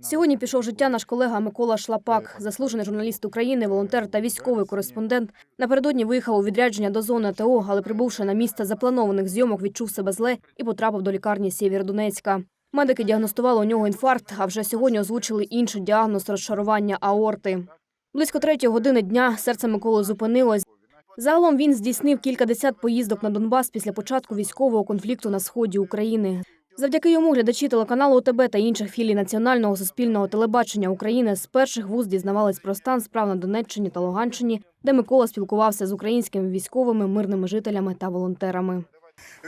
Сьогодні пішов життя наш колега Микола Шлапак, заслужений журналіст України, волонтер та військовий кореспондент. Напередодні виїхав у відрядження до зони АТО, але прибувши на місце запланованих зйомок, відчув себе зле і потрапив до лікарні Сєвєродонецька. Медики діагностували у нього інфаркт, а вже сьогодні озвучили інший діагноз розшарування аорти. Близько третьої години дня серце Миколи зупинилось. Загалом він здійснив кількадесят поїздок на Донбас після початку військового конфлікту на сході України. Завдяки йому глядачі телеканалу ОТБ та інших філій Національного суспільного телебачення України з перших вуз дізнавались про стан справ на Донеччині та Луганщині, де Микола спілкувався з українськими військовими, мирними жителями та волонтерами.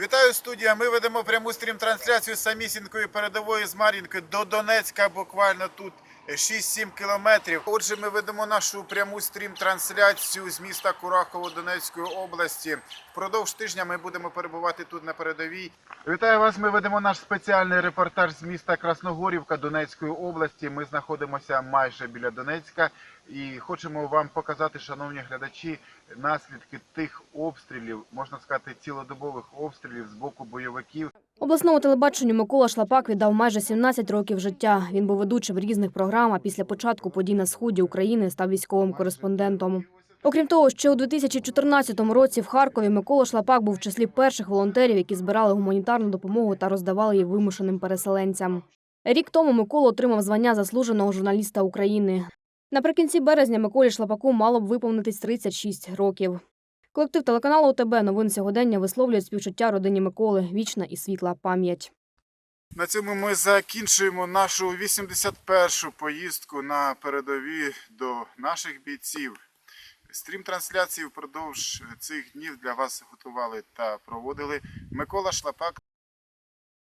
Вітаю студія. Ми ведемо пряму стрім-трансляцію з самісінької передової з Мар'їнки до Донецька, буквально тут 6-7 кілометрів. Отже, ми ведемо нашу пряму стрім-трансляцію з міста Курахово Донецької області. Впродовж тижня ми будемо перебувати тут на передовій. Вітаю вас. Ми ведемо наш спеціальний репортаж з міста Красногорівка Донецької області. Ми знаходимося майже біля Донецька і хочемо вам показати, шановні глядачі, наслідки тих обстрілів, можна сказати, цілодобових обстрілів з боку бойовиків. Обласному телебаченню Микола Шлапак віддав майже 17 років життя. Він був ведучим різних програм, а після початку подій на сході України став військовим кореспондентом. Окрім того, ще у 2014 році в Харкові Микола Шлапак був в числі перших волонтерів, які збирали гуманітарну допомогу та роздавали її вимушеним переселенцям. Рік тому Микола отримав звання заслуженого журналіста України. Наприкінці березня Миколі Шлапаку мало б виповнитись 36 років. Колектив телеканалу ОТБ новин сьогодення висловлює співчуття родині Миколи. Вічна і світла пам'ять. На цьому ми закінчуємо нашу 81-шу поїздку на передові до наших бійців. Стрім-трансляції впродовж цих днів для вас готували та проводили Микола Шлапак